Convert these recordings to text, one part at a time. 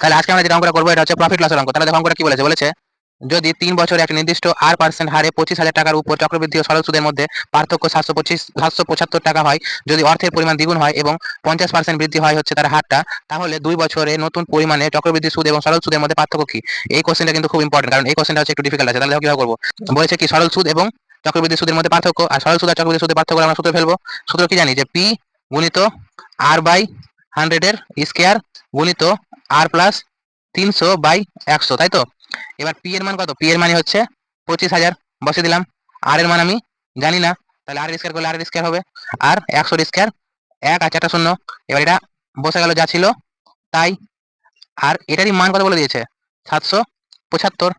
তাহলে আজকে আমরা যেটা অঙ্কটা করব, এটা হচ্ছে প্রফিট লসের অঙ্ক। তাহলে দেখো অঙ্কটা কি বলেছে? বলেছে, যদি তিন বছরে একটা নির্দিষ্ট আর পার্সেন্ট হারে পঁচিশ হাজার টাকার উপর চক্রবৃদ্ধি ও সরল সুদের মধ্যে পার্থক্য সাতশো পঁচিশ, সাতশো পঁচাত্তর টাকা হয়, যদি অর্থের পরিমাণ দ্বিগুণ হয় এবং পঞ্চাশ পার্সেন্ট বৃদ্ধি হয় হচ্ছে তার হারটা, তাহলে দুই বছরে নতুন পরিমাণে চক্রবৃদ্ধি সুদ এবং সরল সুদের মধ্যে পার্থক্য কি? এই কোশ্চেনটা কিন্তু খুব ইম্পর্টেন্ট কারণ এই কোশ্চেনটা হচ্ছে একটু ডিফিকাল্ট আছে। তাহলে কীভাবে করব? বলেছে কি, সরল সুদ এবং চক্রবৃদ্ধি সুদের মধ্যে পার্থক্য, আর সরল সুদ আর চক্রবৃদ্ধি সুদের পার্থক্য আমরা সূত্র ফেলব। সূত্র কি জানি? যে পি গুণিত আর বাই হান্ড্রেডের স্কোয়ার গুণিত আর প্লাস তিনশো বাই একশো, তাই তো? এবার পি এর মান কত? পি এর মানে হচ্ছে পঁচিশ হাজার বসে দিলাম। আর এর মান আমি জানি না, তাহলে আর স্কোয়ার করলে আর স্কোয়ার হবে। আর একশোর স্কোয়ার এক আর চারটা শূন্য, এবার এটা বসে গেল যা ছিল, তাই। আর এটারই মান কত বলে দিয়েছে? সাতশো পঁচাত্তর।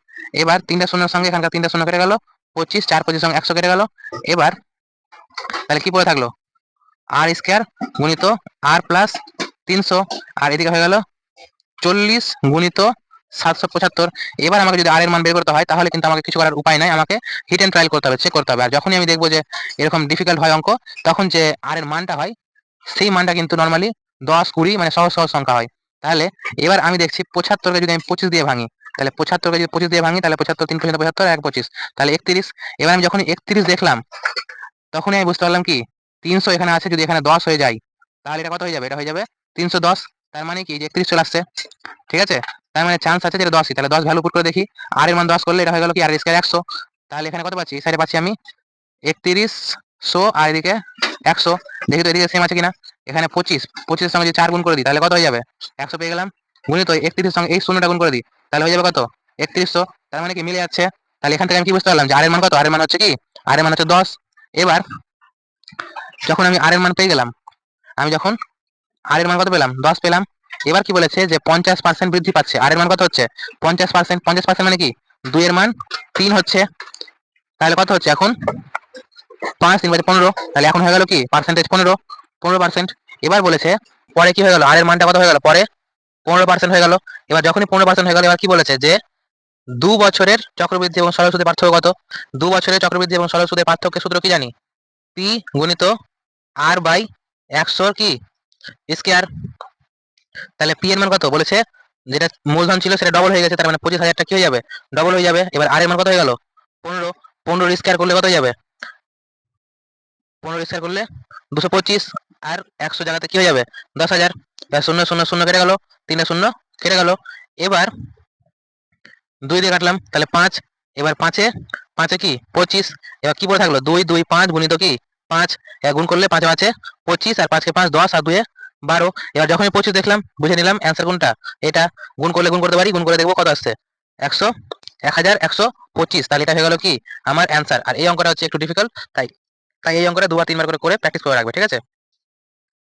এবার তিনটা শূন্যের সঙ্গে এখানকার তিনটা শূন্য কেটে গেল, পঁচিশ, চার, পঁচিশ সঙ্গে একশো কেটে গেল। এবার তাহলে কি পড়ে থাকল? আর স্কোয়ার গুণিত আর প্লাস তিনশো, আর এদিকে হয়ে গেল চল্লিশ গুণিত সাতশো পঁচাত্তর। এবার আমাকে যদি আর এর মান বের করতে হয়, তাহলে কিন্তু আমাকে কিছু করার উপায় নাই। আমাকে হিট অ্যান্ড ট্রায়াল করতে হবে চেক করতে হবে। আর যখনই আমি দেখব যে এরকম ডিফিকাল্ট হয় অঙ্ক, তখন যে আর এর মানটা হয়, সেই মানটা কিন্তু নর্মালি দশ কুড়ি মানে সহজ সহজ সংখ্যা হয়। তাহলে এবার আমি দেখছি পঁচাত্তরকে যদি আমি পঁচিশ দিয়ে ভাঙি, তাহলে পঁচাত্তরকে যদি পঁচিশ দিয়ে ভাঙি, তাহলে পঁচাত্তর, তিন পঁচিশ পঁচাত্তর, এক পঁচিশ। তাহলে একত্রিশ। এবার আমি যখন একত্রিশ দেখলাম, তখনই আমি বুঝতে পারলাম কি, তিনশো এখানে আছে, যদি এখানে দশ হয়ে যায়, তাহলে এটা কত হয়ে যাবে? এটা হয়ে যাবে তিনশো দশ। তার মানে কি? যে একত্রিশ চলে আসছে। ঠিক আছে? তার মানে চান্স আছে যেটা দশই। তাহলে দশ ভ্যালু পুট করে দেখি। আর এর মান দশ করলে এটা হয়ে গেল কি? আর স্কোয়ার একশো। তাহলে এখানে কত পাচ্ছি? সাইডে পাচ্ছি আমি একত্রিশশো আর এদিকে একশো। দেখি তো এদিকে সেম আছে কিনা? এখানে পঁচিশ। পঁচিশের সঙ্গে যদি চার গুণ করে দিই, তাহলে কত হয়ে যাবে? একশো পেয়ে গেলাম। গুণিত একত্রিশের সঙ্গে এই শূন্যটা গুণ করে দিই, তাহলে হয়ে যাবে কত? একত্রিশশো। তার মানে কি? মিলে যাচ্ছে। তাহলে এখান থেকে আমি কি বুঝতে পারলাম? যে আর এর মান কত? আর এর মান হচ্ছে কি? আর এর মান হচ্ছে দশ। এবার যখন আমি আর এর মান পেয়ে গেলাম, আমি যখন আর এর মান কত পেলাম? দশ পেলাম। এবার কি বলেছে যে পঞ্চাশ পার্সেন্ট বৃদ্ধি পাচ্ছে। আর এর মান কত হচ্ছে? পঞ্চাশ পার্সেন্ট পঞ্চাশ পার্সেন্ট মানে কি? দুই এর মান তিন হচ্ছে। তাহলে কত হচ্ছে এখন? পাঁচ তিন বাজে পনেরো। তাহলে এখন হয়ে গেল কি? পার্সেন্টেজ পনেরো। পনেরো পার্সেন্ট এবার বলেছে, পরে কি হয়ে গেল? আর এর মানটা কত হয়ে গেল? পরে পনেরো পার্সেন্ট হয়ে গেল। এবার যখনই পনেরো পার্সেন্ট হয়ে গেল, এবার কি বলেছে যে দু বছরের চক্রবৃদ্ধি এবং সরল সুদের পার্থক্য কত? দু বছরের চক্রবৃদ্ধি এবং সরল সুদের পার্থক্য সূত্র কি জানি? পি গুণিত আর বাই একশোর কি? স্কোয়ার, তাহলে পি এর মান কত? বলেছে যেটা মূলধন ছিল সেটা ডবল হয়ে গেছে, তার মানে পঁচিশ হাজারটা কি হয়ে যাবে? ডবল হয়ে যাবে, এবার আর এর মান কত হয়ে গেল? পনেরো। পনেরো স্কোয়ার করলে কত যাবে? পনেরো স্কোয়ার করলে দুশো পঁচিশ, আর একশো জায়গাতে কি হয়ে যাবে? দশ হাজার। শূন্য শূন্য শূন্য কেটে গেল তিনটে শূন্য কেটে গেল। এবার দুই দিয়ে কাটলাম, তাহলে পাঁচ। এবার পাঁচে পাঁচে কি? পঁচিশ। এবার কি বলে থাকল? দুই দুই, পাঁচ, গুণিত কি? পাঁচ। গুণ করলে পাঁচে পাঁচে পঁচিশ, আর পাঁচকে পাঁচ, দশ, আর দুয়ে বারো। এবার যখনই পঁচিশ দেখলাম, বুঝে নিলাম অ্যান্সার কোনটা? এটা গুণ করলে গুণ করতে পারি, গুণ করে দেখব কত আসছে? একশো এক হাজার একশো পঁচিশ। তাহলে এটা হয়ে গেল কি? আমার অ্যান্সার আর এই অঙ্কটা হচ্ছে একটু ডিফিকাল্ট তাই তাই এই অঙ্কটা দুবার, তিনবার করে করে প্র্যাকটিস করে রাখবে, ঠিক আছে?